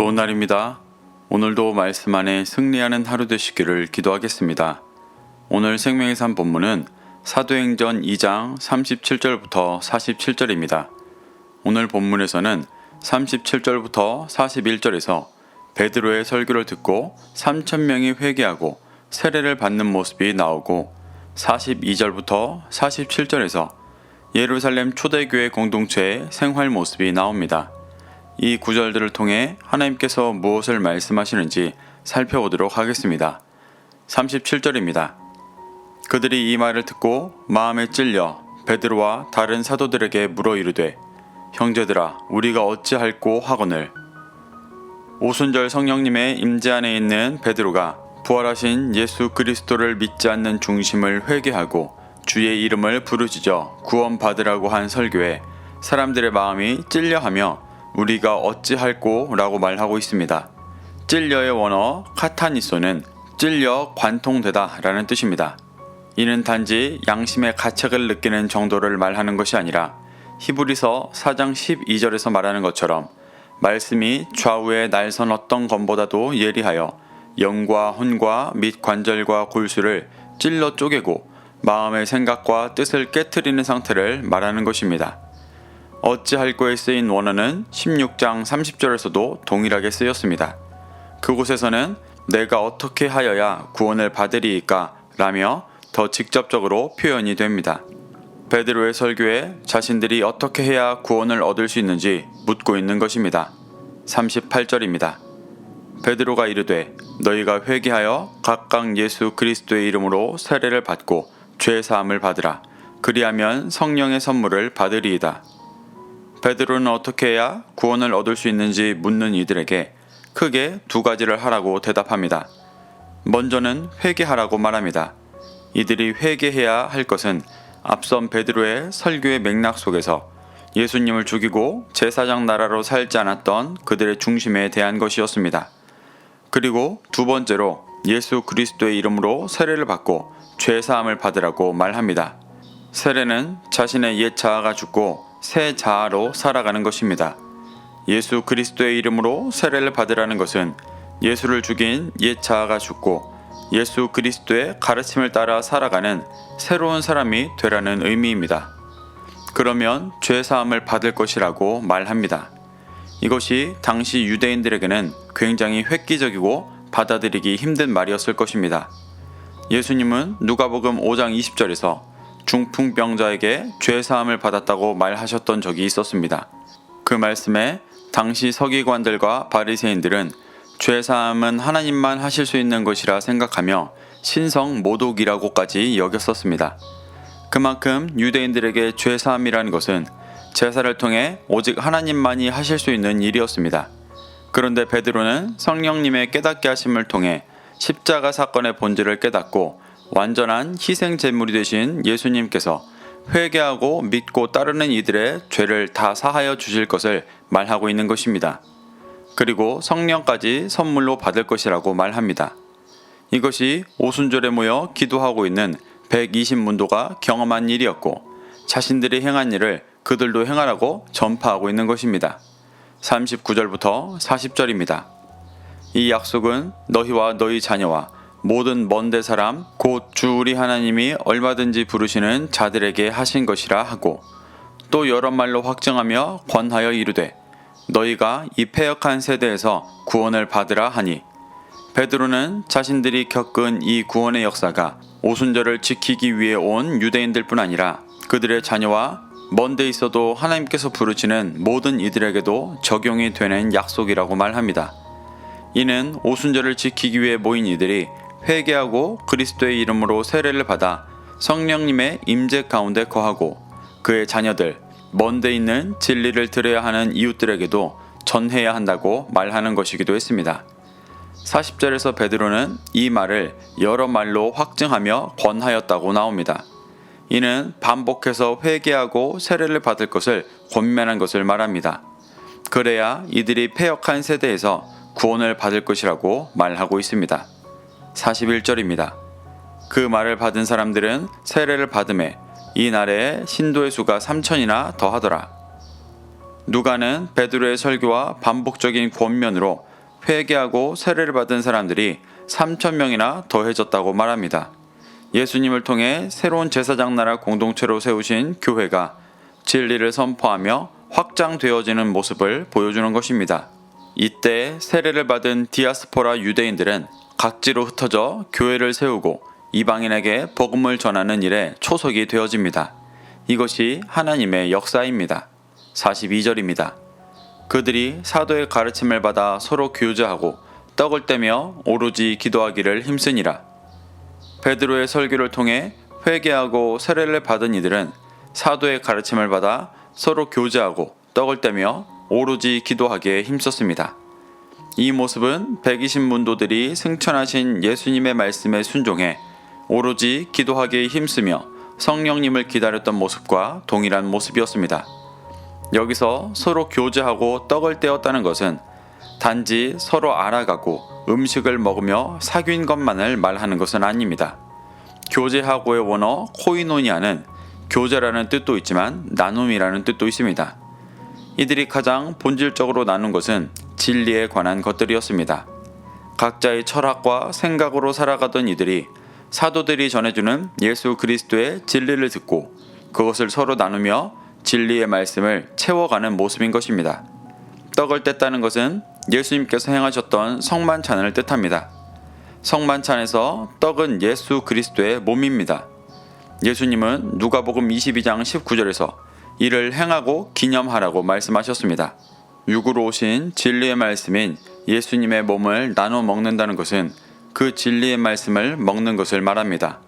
좋은 날입니다. 오늘도 말씀 안에 승리하는 하루 되시기를 기도하겠습니다. 오늘 생명의 산 본문은 사도행전 2장 37절부터 47절입니다. 오늘 본문에서는 37절부터 41절에서 베드로의 설교를 듣고 3천 명이 회개하고 세례를 받는 모습이 나오고 42절부터 47절에서 예루살렘 초대교회 공동체의 생활 모습이 나옵니다. 이 구절들을 통해 하나님께서 무엇을 말씀하시는지 살펴보도록 하겠습니다. 37절입니다. 그들이 이 말을 듣고 마음에 찔려 베드로와 다른 사도들에게 물어 이르되 형제들아 우리가 어찌할꼬 하거늘 오순절 성령님의 임재 안에 있는 베드로가 부활하신 예수 그리스도를 믿지 않는 중심을 회개하고 주의 이름을 부르짖어 구원받으라고 한 설교에 사람들의 마음이 찔려하며 우리가 어찌할꼬라고 말하고 있습니다. 찔려의 원어 카타니소는 찔려 관통되다라는 뜻입니다. 이는 단지 양심의 가책을 느끼는 정도를 말하는 것이 아니라 히브리서 4장 12절에서 말하는 것처럼 말씀이 좌우에 날선 어떤 검보다도 예리하여 영과 혼과 및 관절과 골수를 찔러 쪼개고 마음의 생각과 뜻을 깨뜨리는 상태를 말하는 것입니다. 어찌할꼬에 쓰인 원어는 16장 30절에서도 동일하게 쓰였습니다. 그곳에서는 내가 어떻게 하여야 구원을 받으리이까 라며 더 직접적으로 표현이 됩니다. 베드로의 설교에 자신들이 어떻게 해야 구원을 얻을 수 있는지 묻고 있는 것입니다. 38절입니다. 베드로가 이르되 너희가 회개하여 각각 예수 그리스도의 이름으로 세례를 받고 죄 사함을 받으라 그리하면 성령의 선물을 받으리이다. 베드로는 어떻게 해야 구원을 얻을 수 있는지 묻는 이들에게 크게 두 가지를 하라고 대답합니다. 먼저는 회개하라고 말합니다. 이들이 회개해야 할 것은 앞선 베드로의 설교의 맥락 속에서 예수님을 죽이고 제사장 나라로 살지 않았던 그들의 중심에 대한 것이었습니다. 그리고 두 번째로 예수 그리스도의 이름으로 세례를 받고 죄 사함을 받으라고 말합니다. 세례는 자신의 옛 자아가 죽고 새 자아로 살아가는 것입니다. 예수 그리스도의 이름으로 세례를 받으라는 것은 예수를 죽인 옛 자아가 죽고 예수 그리스도의 가르침을 따라 살아가는 새로운 사람이 되라는 의미입니다. 그러면 죄 사함을 받을 것이라고 말합니다. 이것이 당시 유대인들에게는 굉장히 획기적이고 받아들이기 힘든 말이었을 것입니다. 예수님은 누가복음 5장 20절에서 중풍병자에게 죄 사함을 받았다고 말하셨던 적이 있었습니다. 그 말씀에 당시 서기관들과 바리새인들은 죄 사함은 하나님만 하실 수 있는 것이라 생각하며 신성 모독이라고까지 여겼었습니다. 그만큼 유대인들에게 죄 사함이라는 것은 제사를 통해 오직 하나님만이 하실 수 있는 일이었습니다. 그런데 베드로는 성령님의 깨닫게 하심을 통해 십자가 사건의 본질을 깨닫고 완전한 희생 제물이 되신 예수님께서 회개하고 믿고 따르는 이들의 죄를 다 사하여 주실 것을 말하고 있는 것입니다. 그리고 성령까지 선물로 받을 것이라고 말합니다. 이것이 오순절에 모여 기도하고 있는 120문도가 경험한 일이었고 자신들이 행한 일을 그들도 행하라고 전파하고 있는 것입니다. 39절부터 40절입니다. 이 약속은 너희와 너희 자녀와 모든 먼데 사람 곧 주 우리 하나님이 얼마든지 부르시는 자들에게 하신 것이라 하고 또 여러 말로 확증하며 권하여 이르되 너희가 이 패역한 세대에서 구원을 받으라 하니 베드로는 자신들이 겪은 이 구원의 역사가 오순절을 지키기 위해 온 유대인들뿐 아니라 그들의 자녀와 먼데 있어도 하나님께서 부르시는 모든 이들에게도 적용이 되는 약속이라고 말합니다. 이는 오순절을 지키기 위해 모인 이들이 회개하고 그리스도의 이름으로 세례를 받아 성령님의 임재 가운데 거하고 그의 자녀들 먼데 있는 진리를 들어야 하는 이웃들에게도 전해야 한다고 말하는 것이기도 했습니다. 40절에서 베드로는 이 말을 여러 말로 확증하며 권하였다고 나옵니다. 이는 반복해서 회개하고 세례를 받을 것을 권면한 것을 말합니다. 그래야 이들이 패역한 세대에서 구원을 받을 것이라고 말하고 있습니다. 41절입니다. 그 말을 받은 사람들은 세례를 받음에 이 날에 신도의 수가 3천이나 더하더라. 누가는 베드로의 설교와 반복적인 권면으로 회개하고 세례를 받은 사람들이 3천 명이나 더해졌다고 말합니다. 예수님을 통해 새로운 제사장 나라 공동체로 세우신 교회가 진리를 선포하며 확장되어지는 모습을 보여주는 것입니다. 이때 세례를 받은 디아스포라 유대인들은 각지로 흩어져 교회를 세우고 이방인에게 복음을 전하는 일에 초석이 되어집니다. 이것이 하나님의 역사입니다. 42절입니다. 그들이 사도의 가르침을 받아 서로 교제하고 떡을 떼며 오로지 기도하기를 힘쓰니라. 베드로의 설교를 통해 회개하고 세례를 받은 이들은 사도의 가르침을 받아 서로 교제하고 떡을 떼며 오로지 기도하기에 힘썼습니다. 이 모습은 120문도들이 승천하신 예수님의 말씀에 순종해 오로지 기도하기에 힘쓰며 성령님을 기다렸던 모습과 동일한 모습이었습니다. 여기서 서로 교제하고 떡을 떼었다는 것은 단지 서로 알아가고 음식을 먹으며 사귄 것만을 말하는 것은 아닙니다. 교제하고의 원어 코이노니아는 교제라는 뜻도 있지만 나눔이라는 뜻도 있습니다. 이들이 가장 본질적으로 나눈 것은 진리에 관한 것들이었습니다. 각자의 철학과 생각으로 살아가던 이들이 사도들이 전해주는 예수 그리스도의 진리를 듣고 그것을 서로 나누며 진리의 말씀을 채워가는 모습인 것입니다. 떡을 뗐다는 것은 예수님께서 행하셨던 성만찬을 뜻합니다. 성만찬에서 떡은 예수 그리스도의 몸입니다. 예수님은 누가복음 22장 19절에서 이를 행하고 기념하라고 말씀하셨습니다. 육으로 오신 진리의 말씀인 예수님의 몸을 나눠 먹는다는 것은 그 진리의 말씀을 먹는 것을 말합니다.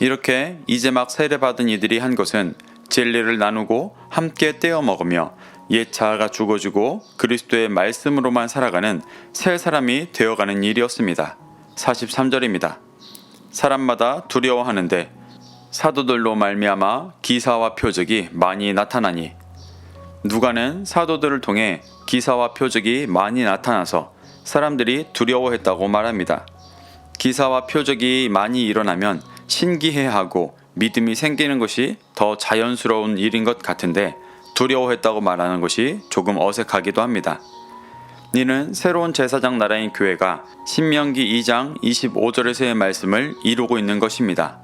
이렇게 이제 막 세례받은 이들이 한 것은 진리를 나누고 함께 떼어 먹으며 옛 자아가 죽어지고 그리스도의 말씀으로만 살아가는 새 사람이 되어가는 일이었습니다. 43절입니다. 사람마다 두려워하는데 사도들로 말미암아 기사와 표적이 많이 나타나니 누가는 사도들을 통해 기사와 표적이 많이 나타나서 사람들이 두려워했다고 말합니다. 기사와 표적이 많이 일어나면 신기해하고 믿음이 생기는 것이 더 자연스러운 일인 것 같은데 두려워했다고 말하는 것이 조금 어색하기도 합니다. 이는 새로운 제사장 나라인 교회가 신명기 2장 25절에서의 말씀을 이루고 있는 것입니다.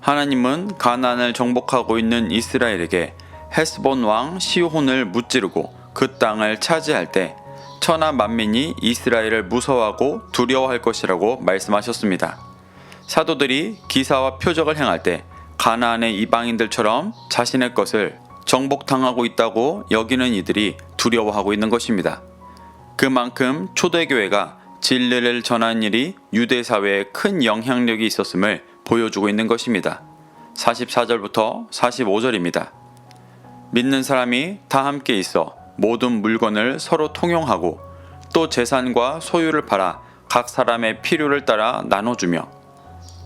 하나님은 가나안을 정복하고 있는 이스라엘에게 헤스본 왕 시혼을 무찌르고 그 땅을 차지할 때 천하 만민이 이스라엘을 무서워하고 두려워할 것이라고 말씀하셨습니다. 사도들이 기사와 표적을 행할 때 가나안의 이방인들처럼 자신의 것을 정복당하고 있다고 여기는 이들이 두려워하고 있는 것입니다. 그만큼 초대교회가 진리를 전한 일이 유대 사회에 큰 영향력이 있었음을 보여주고 있는 것입니다. 44절부터 45절입니다. 믿는 사람이 다 함께 있어 모든 물건을 서로 통용하고 또 재산과 소유를 팔아 각 사람의 필요를 따라 나눠주며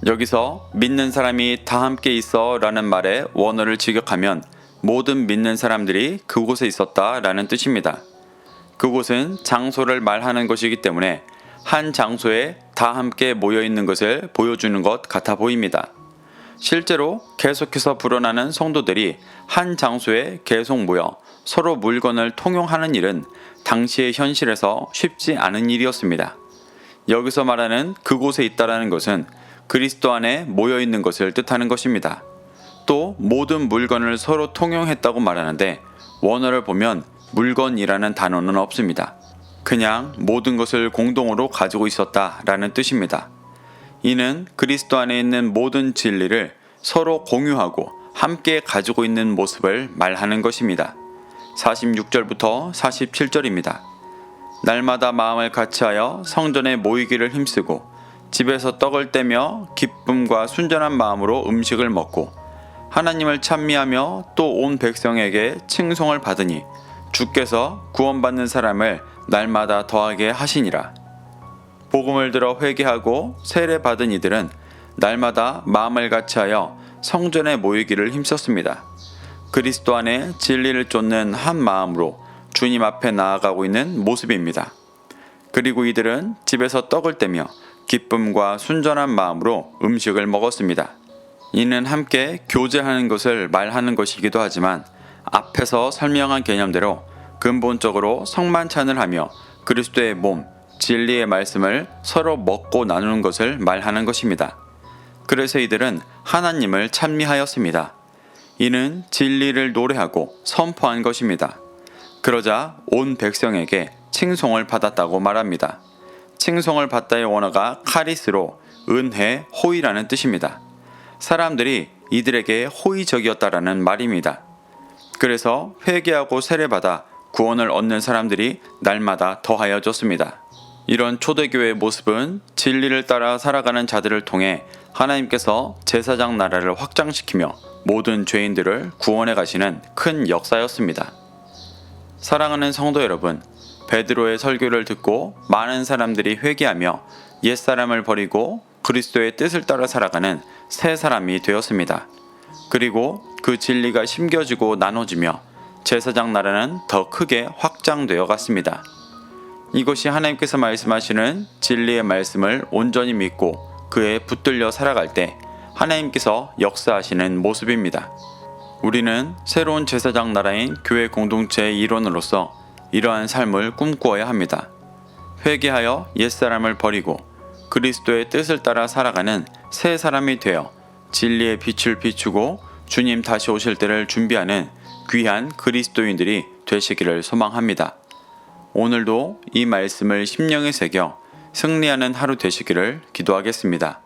여기서 믿는 사람이 다 함께 있어 라는 말의 원어를 직역하면 모든 믿는 사람들이 그곳에 있었다 라는 뜻입니다. 그곳은 장소를 말하는 것이기 때문에 한 장소에 다 함께 모여 있는 것을 보여주는 것 같아 보입니다. 실제로 계속해서 불어나는 성도들이 한 장소에 계속 모여 서로 물건을 통용하는 일은 당시의 현실에서 쉽지 않은 일이었습니다. 여기서 말하는 그곳에 있다라는 것은 그리스도 안에 모여 있는 것을 뜻하는 것입니다. 또 모든 물건을 서로 통용했다고 말하는데 원어를 보면 물건이라는 단어는 없습니다. 그냥 모든 것을 공동으로 가지고 있었다라는 뜻입니다. 이는 그리스도 안에 있는 모든 진리를 서로 공유하고 함께 가지고 있는 모습을 말하는 것입니다. 46절부터 47절입니다. 날마다 마음을 같이하여 성전에 모이기를 힘쓰고 집에서 떡을 떼며 기쁨과 순전한 마음으로 음식을 먹고 하나님을 찬미하며 또 온 백성에게 칭송을 받으니 주께서 구원받는 사람을 날마다 더하게 하시니라. 복음을 들어 회개하고 세례 받은 이들은 날마다 마음을 같이하여 성전에 모이기를 힘썼습니다. 그리스도 안에 진리를 쫓는 한 마음으로 주님 앞에 나아가고 있는 모습입니다. 그리고 이들은 집에서 떡을 떼며 기쁨과 순전한 마음으로 음식을 먹었습니다. 이는 함께 교제하는 것을 말하는 것이기도 하지만 앞에서 설명한 개념대로 근본적으로 성만찬을 하며 그리스도의 몸, 진리의 말씀을 서로 먹고 나누는 것을 말하는 것입니다. 그래서 이들은 하나님을 찬미하였습니다. 이는 진리를 노래하고 선포한 것입니다. 그러자 온 백성에게 칭송을 받았다고 말합니다. 칭송을 받다의 원어가 카리스로 은혜, 호의라는 뜻입니다. 사람들이 이들에게 호의적이었다라는 말입니다. 그래서 회개하고 세례받아 구원을 얻는 사람들이 날마다 더하여졌습니다. 이런 초대교회의 모습은 진리를 따라 살아가는 자들을 통해 하나님께서 제사장 나라를 확장시키며 모든 죄인들을 구원해 가시는 큰 역사였습니다. 사랑하는 성도 여러분, 베드로의 설교를 듣고 많은 사람들이 회개하며 옛사람을 버리고 그리스도의 뜻을 따라 살아가는 새 사람이 되었습니다. 그리고 그 진리가 심겨지고 나눠지며 제사장 나라는 더 크게 확장되어 갔습니다. 이것이 하나님께서 말씀하시는 진리의 말씀을 온전히 믿고 그에 붙들려 살아갈 때 하나님께서 역사하시는 모습입니다. 우리는 새로운 제사장 나라인 교회 공동체의 일원으로서 이러한 삶을 꿈꾸어야 합니다. 회개하여 옛사람을 버리고 그리스도의 뜻을 따라 살아가는 새 사람이 되어 진리의 빛을 비추고 주님 다시 오실 때를 준비하는 귀한 그리스도인들이 되시기를 소망합니다. 오늘도 이 말씀을 심령에 새겨 승리하는 하루 되시기를 기도하겠습니다.